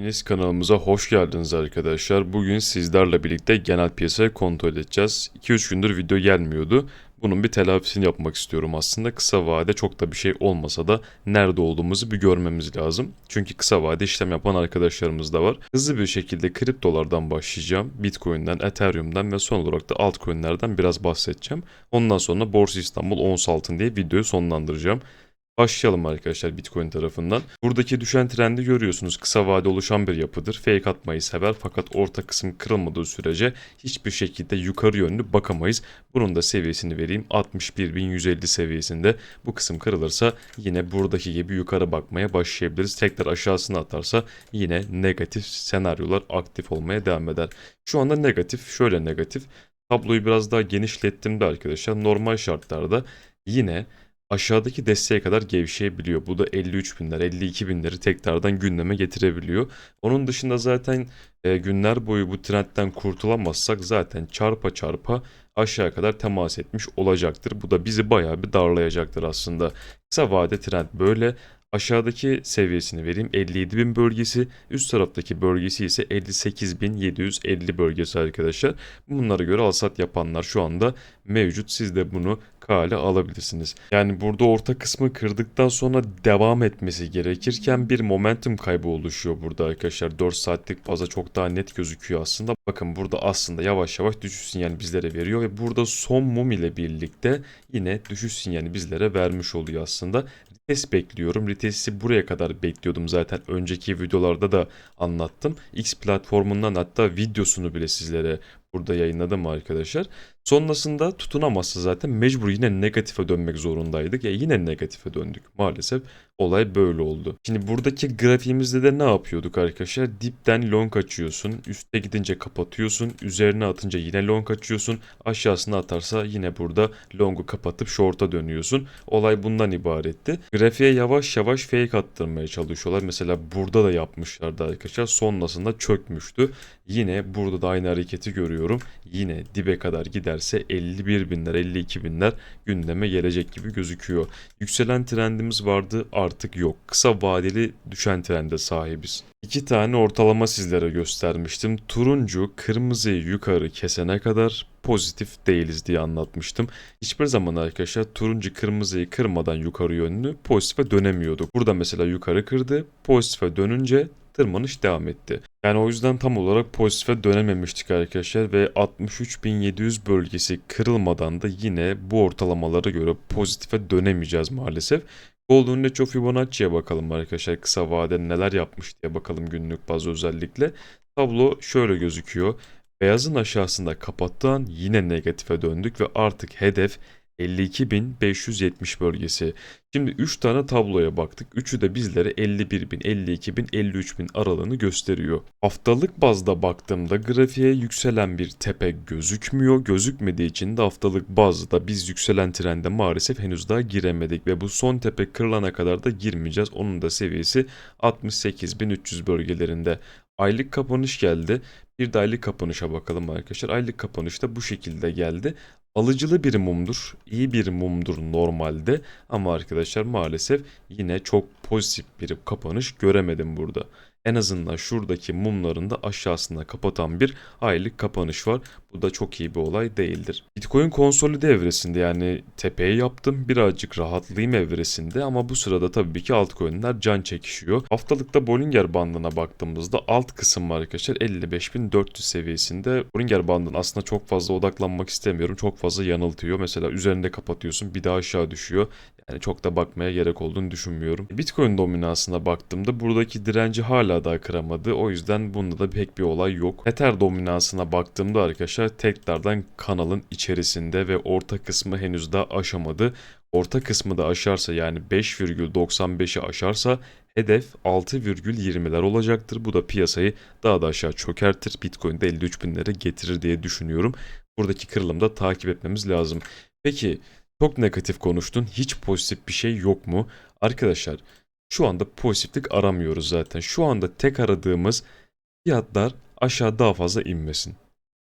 Hepiniz kanalımıza hoş geldiniz arkadaşlar. Bugün sizlerle birlikte genel piyasayı kontrol edeceğiz. 2-3 gündür video gelmiyordu. Bunun bir telafisini yapmak istiyorum aslında. Kısa vade çok da bir şey olmasa da nerede olduğumuzu bir görmemiz lazım. Çünkü kısa vade işlem yapan arkadaşlarımız da var. Hızlı bir şekilde kriptolardan başlayacağım. Bitcoin'den, Ethereum'dan ve son olarak da altcoin'lerden biraz bahsedeceğim. Ondan sonra Borsa İstanbul ons altın diye videoyu sonlandıracağım. Başlayalım arkadaşlar Bitcoin tarafından. Buradaki düşen trendi görüyorsunuz. Kısa vade oluşan bir yapıdır. Fake atmayı sever fakat orta kısım kırılmadığı sürece hiçbir şekilde yukarı yönlü bakamayız. Bunun da seviyesini vereyim. 61.150 seviyesinde. Bu kısım kırılırsa yine buradaki gibi yukarı bakmaya başlayabiliriz. Tekrar aşağısına atarsa yine negatif senaryolar aktif olmaya devam eder. Şu anda negatif. Şöyle negatif. Tabloyu biraz daha genişlettim de arkadaşlar. Normal şartlarda yine aşağıdaki desteğe kadar gevşeyebiliyor. Bu da 53 binler, 52 binleri tekrardan gündeme getirebiliyor. Onun dışında zaten e, günler boyu bu trendten kurtulamazsak zaten çarpa çarpa aşağı kadar temas etmiş olacaktır. Bu da bizi bayağı bir darlayacaktır aslında. Kısa vade trend böyle. Aşağıdaki seviyesini vereyim 57.000 bölgesi, üst taraftaki bölgesi ise 58.750 bölgesi arkadaşlar. Bunlara göre alsat yapanlar şu anda mevcut. Siz de bunu kale alabilirsiniz. Yani burada orta kısmı kırdıktan sonra devam etmesi gerekirken bir momentum kaybı oluşuyor burada arkadaşlar. 4 saatlik fazla çok daha net gözüküyor aslında. Bakın burada aslında yavaş yavaş düşüş sinyali bizlere veriyor ve burada son mum ile birlikte yine düşüş sinyali bizlere vermiş oluyor aslında. Retest bekliyorum. Retest'i buraya kadar bekliyordum zaten. Önceki videolarda da anlattım. X platformundan hatta videosunu bile sizlere burada yayınladım arkadaşlar. Sonrasında tutunamazsa zaten mecbur yine negatife dönmek zorundaydık. Ya yine negatife döndük. Maalesef olay böyle oldu. Şimdi buradaki grafiğimizde de ne yapıyorduk arkadaşlar? Dipten long açıyorsun. Üste gidince kapatıyorsun. Üzerine atınca yine long açıyorsun. Aşağısına atarsa yine burada long'u kapatıp short'a dönüyorsun. Olay bundan ibaretti. Grafiğe yavaş yavaş fake attırmaya çalışıyorlar. Mesela burada da yapmışlardı arkadaşlar. Sonrasında çökmüştü. Yine burada da aynı hareketi görüyorum. Yine dibe kadar giderse 51 binler 52 binler gündeme gelecek gibi gözüküyor. Yükselen trendimiz vardı artık yok. Kısa vadeli düşen trende sahibiz. İki tane ortalama sizlere göstermiştim. Turuncu kırmızıyı yukarı kesene kadar pozitif değiliz diye anlatmıştım. Hiçbir zaman arkadaşlar turuncu kırmızıyı kırmadan yukarı yönlü pozitife dönemiyorduk. Burada mesela yukarı kırdı pozitife dönünce tırmanış devam etti. Yani o yüzden tam olarak pozitife dönememiştik arkadaşlar ve 63.700 bölgesi kırılmadan da yine bu ortalamalara göre pozitife dönemeyeceğiz maalesef. Golden Ratio Fibonacci'ye bakalım arkadaşlar kısa vadede neler yapmış diye bakalım günlük bazı özellikle. Tablo şöyle gözüküyor. Beyazın aşağısında kapattığı an yine negatife döndük ve artık hedef 52.570 bölgesi. Şimdi 3 tane tabloya baktık. Üçü de bizlere 51.000, 52.000, 53.000 aralığını gösteriyor. Haftalık bazda baktığımda grafiğe yükselen bir tepe gözükmüyor. Gözükmediği için de haftalık bazda biz yükselen trende maalesef henüz daha giremedik ve bu son tepe kırılana kadar da girmeyeceğiz. Onun da seviyesi 68.300 bölgelerinde. Aylık kapanış geldi. Bir de aylık kapanışa bakalım arkadaşlar. Aylık kapanış da bu şekilde geldi. Alıcılı bir mumdur. iyi bir mumdur normalde. Ama arkadaşlar maalesef yine çok pozitif bir kapanış göremedim burada. En azından şuradaki mumların da aşağısında kapatan bir aylık kapanış var. Bu da çok iyi bir olay değildir. Bitcoin konsolide evresinde yani tepeye yaptım birazcık rahatlayayım evresinde ama bu sırada tabii ki altcoin'ler can çekişiyor. Haftalıkta Bollinger bandına baktığımızda alt kısım var arkadaşlar 55.400 seviyesinde. Bollinger bandın aslında çok fazla odaklanmak istemiyorum. Çok fazla yanıltıyor. Mesela üzerinde kapatıyorsun bir daha aşağı düşüyor. Yani çok da bakmaya gerek olduğunu düşünmüyorum. Bitcoin dominansına baktığımda buradaki direnci hala daha kıramadı. O yüzden bunda da pek bir olay yok. Ether dominansına baktığımda arkadaşlar tekrardan kanalın içerisinde ve orta kısmı henüz daha aşamadı. Orta kısmı da aşarsa yani 5,95'i aşarsa hedef 6,20'ler olacaktır. Bu da piyasayı daha da aşağı çökertir. Bitcoin'de 53 binlere getirir diye düşünüyorum. Buradaki kırılımı da takip etmemiz lazım. Peki çok negatif konuştun. Hiç pozitif bir şey yok mu? Arkadaşlar şu anda pozitiflik aramıyoruz zaten. Şu anda tek aradığımız fiyatlar aşağı daha fazla inmesin.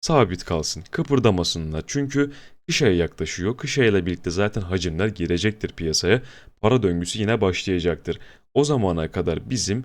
Sabit kalsın, kıpırdamasınlar. Çünkü kış ayı yaklaşıyor. Kış ayıyla birlikte zaten hacimler girecektir piyasaya. Para döngüsü yine başlayacaktır. O zamana kadar bizim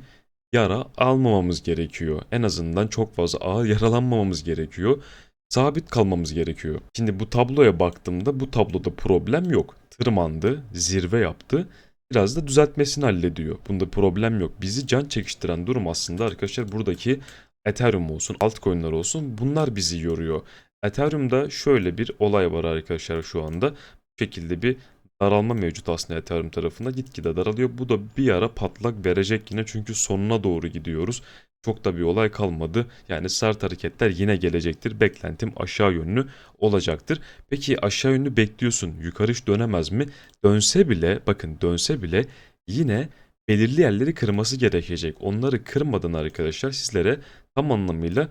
yara almamamız gerekiyor. En azından çok fazla ağır yaralanmamamız gerekiyor. Sabit kalmamız gerekiyor. Şimdi bu tabloya baktığımda bu tabloda problem yok. Tırmandı, zirve yaptı. Biraz da düzeltmesini hallediyor. Bunda problem yok. Bizi can çekiştiren durum aslında arkadaşlar buradaki Ethereum olsun, altcoin'ler olsun bunlar bizi yoruyor. Ethereum'da şöyle bir olay var arkadaşlar şu anda. Bu şekilde bir daralma mevcut aslında Ethereum tarafında. Gitgide daralıyor. Bu da bir ara patlak verecek yine çünkü sonuna doğru gidiyoruz. Çok da bir olay kalmadı. Yani sert hareketler yine gelecektir. Beklentim aşağı yönlü olacaktır. Peki aşağı yönlü bekliyorsun. Yukarı hiç dönemez mi? Dönse bile bakın dönse bile yine belirli yerleri kırması gerekecek. Onları kırmadan arkadaşlar sizlere tam anlamıyla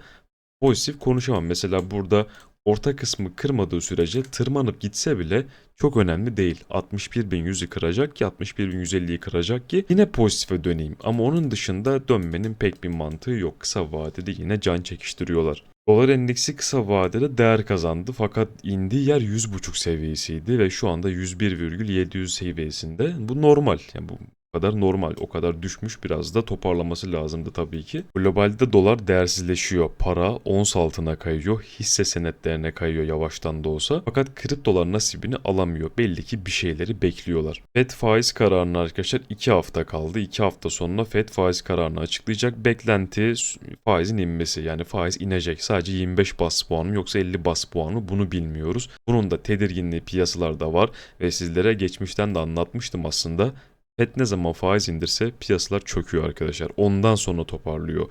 pozitif konuşamam. Mesela burada orta kısmı kırmadığı sürece tırmanıp gitse bile çok önemli değil. 61.100'ü kıracak ki 61.150'yi kıracak ki yine pozitife döneyim. Ama onun dışında dönmenin pek bir mantığı yok. Kısa vadede yine can çekiştiriyorlar. Dolar endeksi kısa vadede değer kazandı fakat indiği yer 100.5 seviyesiydi ve şu anda 101,700 seviyesinde. Bu normal. Yani bu kadar normal. O kadar düşmüş biraz da toparlaması lazımdı tabii ki. Globalde dolar değersizleşiyor. Para ons altına kayıyor. Hisse senetlerine kayıyor yavaştan da olsa. Fakat kriptolar nasibini alamıyor. Belli ki bir şeyleri bekliyorlar. FED faiz kararına arkadaşlar 2 hafta kaldı. 2 hafta sonra FED faiz kararını açıklayacak. Beklenti faizin inmesi. Yani faiz inecek. Sadece 25 bas puan mı yoksa 50 bas puan mı bunu bilmiyoruz. Bunun da tedirginliği piyasalarda var ve sizlere geçmişten de anlatmıştım aslında. FED ne zaman faiz indirse piyasalar çöküyor arkadaşlar. Ondan sonra toparlıyor.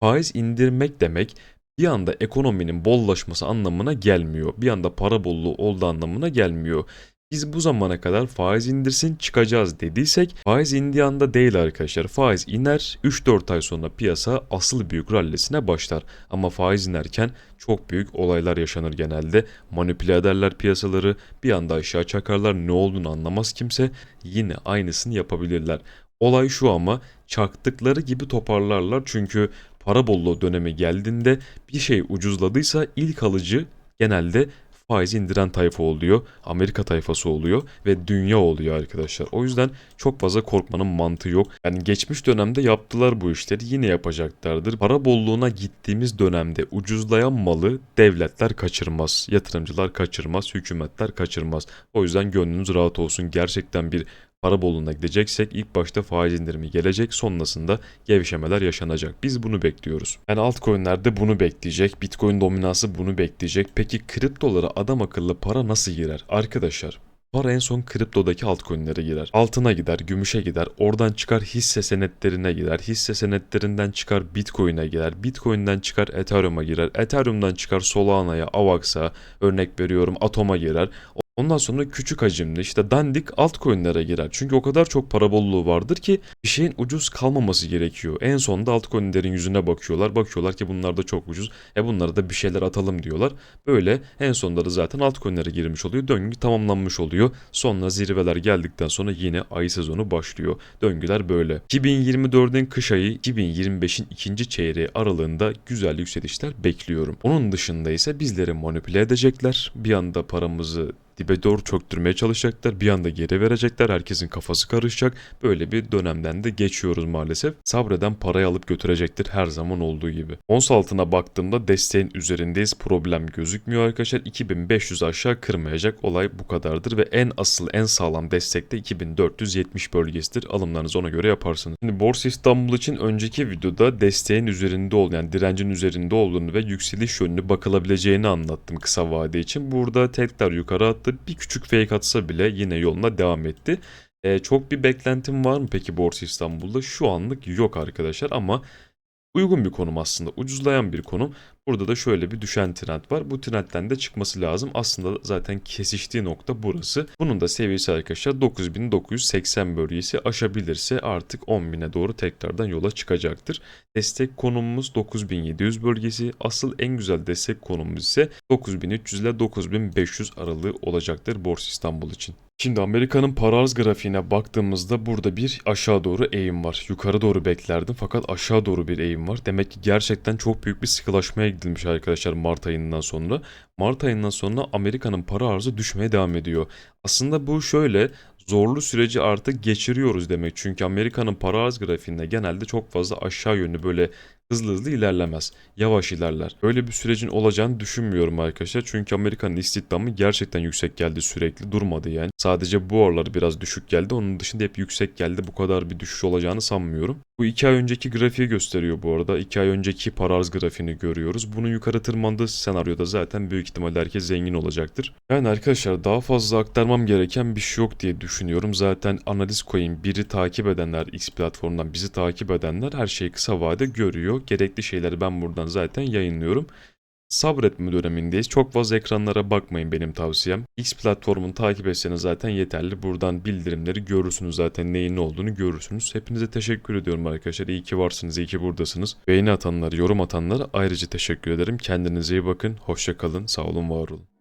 Faiz indirmek demek bir anda ekonominin bollaşması anlamına gelmiyor. Bir anda para bolluğu olduğu anlamına gelmiyor. Biz bu zamana kadar faiz indirsin çıkacağız dediysek faiz indiği anda değil arkadaşlar. Faiz iner 3-4 ay sonra piyasa asıl büyük rallisine başlar. Ama faiz inerken çok büyük olaylar yaşanır genelde. Manipüle ederler piyasaları bir anda aşağı çakarlar ne olduğunu anlamaz kimse. Yine aynısını yapabilirler. Olay şu ama çaktıkları gibi toparlarlar çünkü para bolluğu dönemi geldiğinde bir şey ucuzladıysa ilk alıcı genelde faiz indiren tayfa oluyor. Amerika tayfası oluyor ve dünya oluyor arkadaşlar. O yüzden çok fazla korkmanın mantığı yok. Yani geçmiş dönemde yaptılar bu işleri yine yapacaklardır. Para bolluğuna gittiğimiz dönemde ucuzlayan malı devletler kaçırmaz. Yatırımcılar kaçırmaz, hükümetler kaçırmaz. O yüzden gönlünüz rahat olsun. Gerçekten bir para bolluğuna gideceksek ilk başta faiz indirimi gelecek sonrasında gevşemeler yaşanacak. Biz bunu bekliyoruz. Yani altcoin'lerde bunu bekleyecek. Bitcoin dominansı bunu bekleyecek. Peki kriptolara adam akıllı para nasıl girer? Arkadaşlar Para en son kriptodaki altcoin'lere girer. Altına gider, gümüşe gider, oradan çıkar hisse senetlerine gider. Hisse senetlerinden çıkar Bitcoin'e girer. Bitcoin'den çıkar Ethereum'a girer. Ethereum'dan çıkar Solana'ya, Avax'a, örnek veriyorum Atom'a girer. Ondan sonra küçük hacimli işte dandik altcoin'lere girer. Çünkü o kadar çok para bolluğu vardır ki bir şeyin ucuz kalmaması gerekiyor. En sonunda altcoin'lerin yüzüne bakıyorlar. Bakıyorlar ki bunlar da çok ucuz. E bunlara da bir şeyler atalım diyorlar. Böyle en sonunda da zaten altcoin'lere girmiş oluyor. Döngü tamamlanmış oluyor. Sonra zirveler geldikten sonra yine ay sezonu başlıyor. Döngüler böyle. 2024'ün kış ayı 2025'in ikinci çeyreği aralığında güzel yükselişler bekliyorum. Onun dışında ise bizleri manipüle edecekler. Bir anda paramızı dibe doğru çöktürmeye çalışacaklar. Bir anda geri verecekler. Herkesin kafası karışacak. Böyle bir dönemden de geçiyoruz maalesef. Sabreden parayı alıp götürecektir her zaman olduğu gibi. Ons altına baktığımda desteğin üzerindeyiz. Problem gözükmüyor arkadaşlar. 2500 aşağı kırmayacak. Olay bu kadardır ve en asıl en sağlam destek de 2470 bölgesidir. Alımlarınızı ona göre yaparsınız. Şimdi Borsa İstanbul için önceki videoda desteğin üzerinde olan yani direncin üzerinde olduğunu ve yükseliş yönünü bakılabileceğini anlattım kısa vade için. Burada tekrar yukarı attı. Bir küçük fake atsa bile yine yoluna devam etti. Ee, çok bir beklentim var mı peki Borsa İstanbul'da? Şu anlık yok arkadaşlar ama uygun bir konum aslında. Ucuzlayan bir konum. Burada da şöyle bir düşen trend var. Bu trendten de çıkması lazım. Aslında zaten kesiştiği nokta burası. Bunun da seviyesi arkadaşlar 9980 bölgesi aşabilirse artık 10.000'e doğru tekrardan yola çıkacaktır. Destek konumumuz 9700 bölgesi. Asıl en güzel destek konumumuz ise 9300 ile 9500 aralığı olacaktır Borsa İstanbul için. Şimdi Amerika'nın para arz grafiğine baktığımızda burada bir aşağı doğru eğim var. Yukarı doğru beklerdim fakat aşağı doğru bir eğim var. Demek ki gerçekten çok büyük bir sıkılaşmaya gidilmiş arkadaşlar Mart ayından sonra. Mart ayından sonra Amerika'nın para arzı düşmeye devam ediyor. Aslında bu şöyle zorlu süreci artık geçiriyoruz demek. Çünkü Amerika'nın para arz grafiğinde genelde çok fazla aşağı yönlü böyle hızlı hızlı ilerlemez. Yavaş ilerler. Öyle bir sürecin olacağını düşünmüyorum arkadaşlar. Çünkü Amerika'nın istihdamı gerçekten yüksek geldi sürekli. Durmadı yani. Sadece bu aralar biraz düşük geldi. Onun dışında hep yüksek geldi. Bu kadar bir düşüş olacağını sanmıyorum. Bu iki ay önceki grafiği gösteriyor bu arada. İki ay önceki para arz grafiğini görüyoruz. Bunun yukarı tırmandığı senaryoda zaten büyük ihtimalle herkes zengin olacaktır. Yani arkadaşlar daha fazla aktarmam gereken bir şey yok diye düşünüyorum. Zaten analiz coin biri takip edenler X platformundan bizi takip edenler her şeyi kısa vade görüyor. Gerekli şeyleri ben buradan zaten yayınlıyorum. Sabretme dönemindeyiz. Çok fazla ekranlara bakmayın benim tavsiyem. X platformunu takip etseniz zaten yeterli. Buradan bildirimleri görürsünüz zaten neyin ne olduğunu görürsünüz. Hepinize teşekkür ediyorum arkadaşlar. İyi ki varsınız, iyi ki buradasınız. Beğeni atanlara, yorum atanlara ayrıca teşekkür ederim. Kendinize iyi bakın. Hoşça kalın. Sağ olun, var olun.